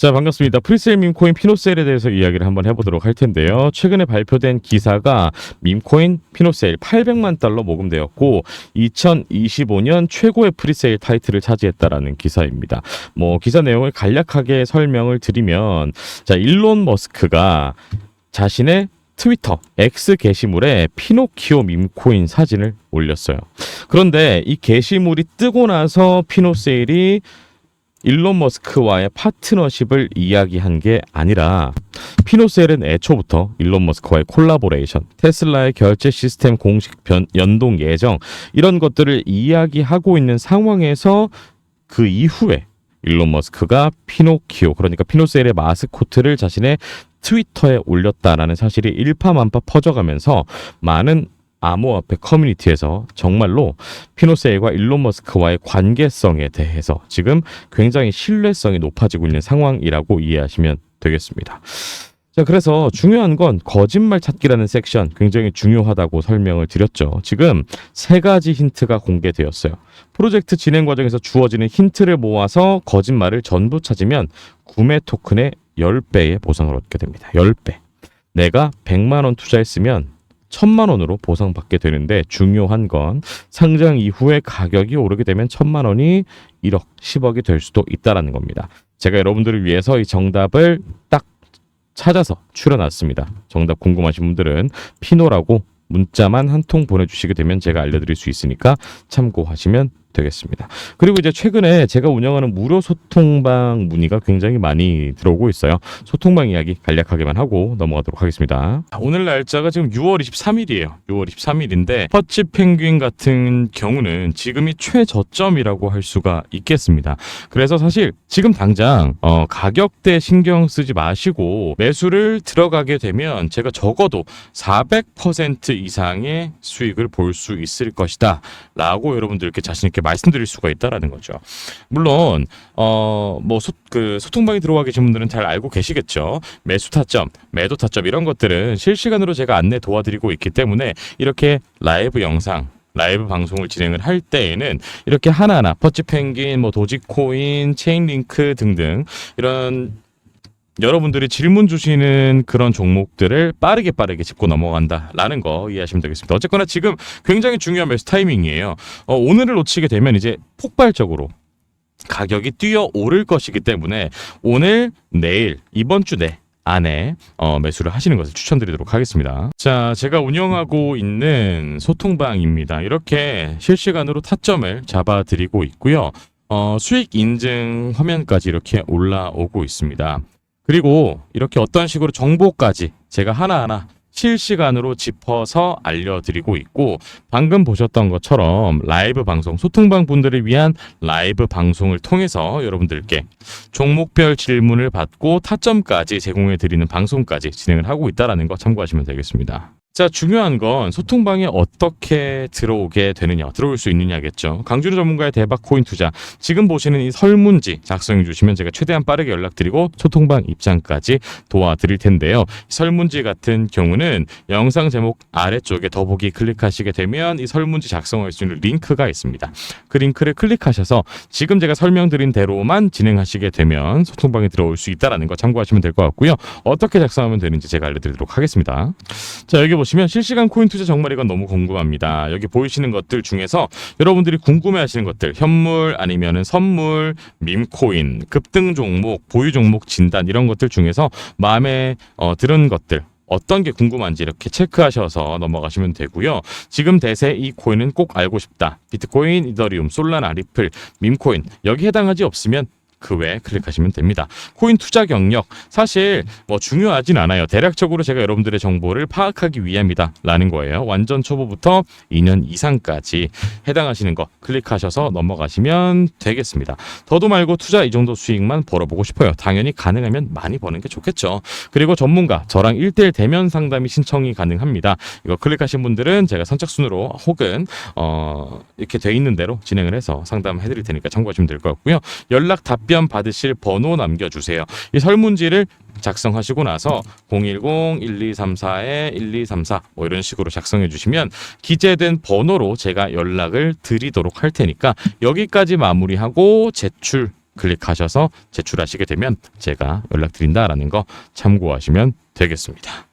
자, 반갑습니다. 프리세일 밈코인 피노세일에 대해서 이야기를 한번 해보도록 할 텐데요. 최근에 발표된 기사가 밈코인 피노세일 800만 달러 모금되었고 2025년 최고의 프리세일 타이틀을 차지했다라는 기사입니다. 뭐 기사 내용을 간략하게 설명을 드리면 자, 일론 머스크가 자신의 트위터 X 게시물에 피노키오 밈코인 사진을 올렸어요. 그런데 이 게시물이 뜨고 나서 피노세일이 일론 머스크와의 파트너십을 이야기한 게 아니라 피노셀은 애초부터 일론 머스크와의 콜라보레이션, 테슬라의 결제 시스템 공식 변, 연동 예정 이런 것들을 이야기하고 있는 상황에서 그 이후에 일론 머스크가 피노키오 그러니까 피노셀의 마스코트를 자신의 트위터에 올렸다라는 사실이 일파만파 퍼져가면서 많은 암호화폐 커뮤니티에서 정말로 피노세일과 일론 머스크와의 관계성에 대해서 지금 굉장히 신뢰성이 높아지고 있는 상황이라고 이해하시면 되겠습니다. 자, 그래서 중요한 건 거짓말 찾기라는 섹션 굉장히 중요하다고 설명을 드렸죠. 지금 세 가지 힌트가 공개되었어요. 프로젝트 진행 과정에서 주어지는 힌트를 모아서 거짓말을 전부 찾으면 구매 토큰의 10배의 보상을 얻게 됩니다. 10배. 내가 100만 원 투자했으면 천만 원으로 보상받게 되는데 중요한 건 상장 이후에 가격이 오르게 되면 천만 원이 1억, 10억이 될 수도 있다라는 겁니다. 제가 여러분들을 위해서 이 정답을 딱 찾아서 추려놨습니다. 정답 궁금하신 분들은 피노라고 문자만 한 통 보내주시게 되면 제가 알려드릴 수 있으니까 참고하시면 되겠습니다. 그리고 이제 최근에 제가 운영하는 무료 소통방 문의가 굉장히 많이 들어오고 있어요. 소통방 이야기 간략하게만 하고 넘어가도록 하겠습니다. 오늘 날짜가 지금 6월 23일이에요. 6월 23일인데 퍼치 펭귄 같은 경우는 지금이 최저점이라고 할 수가 있겠습니다. 그래서 사실 지금 당장 어, 가격대 신경 쓰지 마시고 매수를 들어가게 되면 제가 적어도 400% 이상의 수익을 볼 수 있을 것이다. 라고 여러분들께 자신 있게 말씀드릴 수가 있다라는 거죠. 물론, 어, 뭐, 소, 그, 소통방에 들어와 계신 분들은 잘 알고 계시겠죠. 매수 타점, 매도 타점, 이런 것들은 실시간으로 제가 안내 도와드리고 있기 때문에 이렇게 라이브 영상, 라이브 방송을 진행을 할 때에는 이렇게 하나하나 퍼치 펭귄, 뭐 도지코인, 체인 링크 등등 이런 여러분들이 질문 주시는 그런 종목들을 빠르게 빠르게 짚고 넘어간다라는 거 이해하시면 되겠습니다. 어쨌거나 지금 굉장히 중요한 매수 타이밍이에요. 어, 오늘을 놓치게 되면 이제 폭발적으로 가격이 뛰어 오를 것이기 때문에 오늘, 내일, 이번 주 내 안에 어, 매수를 하시는 것을 추천드리도록 하겠습니다. 자, 제가 운영하고 있는 소통방입니다. 이렇게 실시간으로 타점을 잡아드리고 있고요. 어, 수익 인증 화면까지 이렇게 올라오고 있습니다. 그리고 이렇게 어떤 식으로 정보까지 제가 하나하나 실시간으로 짚어서 알려드리고 있고 방금 보셨던 것처럼 라이브 방송 소통방 분들을 위한 라이브 방송을 통해서 여러분들께 종목별 질문을 받고 타점까지 제공해 드리는 방송까지 진행을 하고 있다라는 거 참고하시면 되겠습니다. 자, 중요한 건 소통방에 어떻게 들어오게 되느냐, 들어올 수 있느냐겠죠. 강준호 전문가의 대박 코인 투자. 지금 보시는 이 설문지 작성해 주시면 제가 최대한 빠르게 연락드리고 소통방 입장까지 도와드릴 텐데요. 이 설문지 같은 경우는 영상 제목 아래쪽에 더보기 클릭하시게 되면 이 설문지 작성할 수 있는 링크가 있습니다. 그 링크를 클릭하셔서 지금 제가 설명드린 대로만 진행하시게 되면 소통방에 들어올 수 있다라는 거 참고하시면 될 것 같고요. 어떻게 작성하면 되는지 제가 알려드리도록 하겠습니다. 자, 여기 보시면 실시간 코인 투자 정말 이건 너무 궁금합니다. 여기 보이시는 것들 중에서 여러분들이 궁금해 하시는 것들, 현물 아니면은 선물, 밈코인, 급등 종목, 보유 종목 진단 이런 것들 중에서 마음에 어, 들은 것들 어떤 게 궁금한지 이렇게 체크하셔서 넘어가시면 되고요. 지금 대세 이 코인은 꼭 알고 싶다. 비트코인, 이더리움, 솔라나, 리플, 밈코인 여기 해당하지 없으면 그 외에 클릭하시면 됩니다. 코인 투자 경력 사실 뭐 중요하진 않아요. 대략적으로 제가 여러분들의 정보를 파악하기 위함이다 라는 거예요. 완전 초보부터 2년 이상까지 해당하시는 거 클릭하셔서 넘어가시면 되겠습니다. 더도 말고 투자 이 정도 수익만 벌어보고 싶어요. 당연히 가능하면 많이 버는 게 좋겠죠. 그리고 전문가 저랑 1대1 대면 상담이 신청이 가능합니다. 이거 클릭하신 분들은 제가 선착순으로 혹은 어 이렇게 돼 있는 대로 진행을 해서 상담해 드릴 테니까 참고하시면 될 것 같고요. 연락 답변 받으실 번호 남겨주세요. 이 설문지를 작성하시고 나서 010-1234-1234 뭐 이런 식으로 작성해 주시면 기재된 번호로 제가 연락을 드리도록 할 테니까 여기까지 마무리하고 제출 클릭하셔서 제출하시게 되면 제가 연락드린다라는 거 참고하시면 되겠습니다.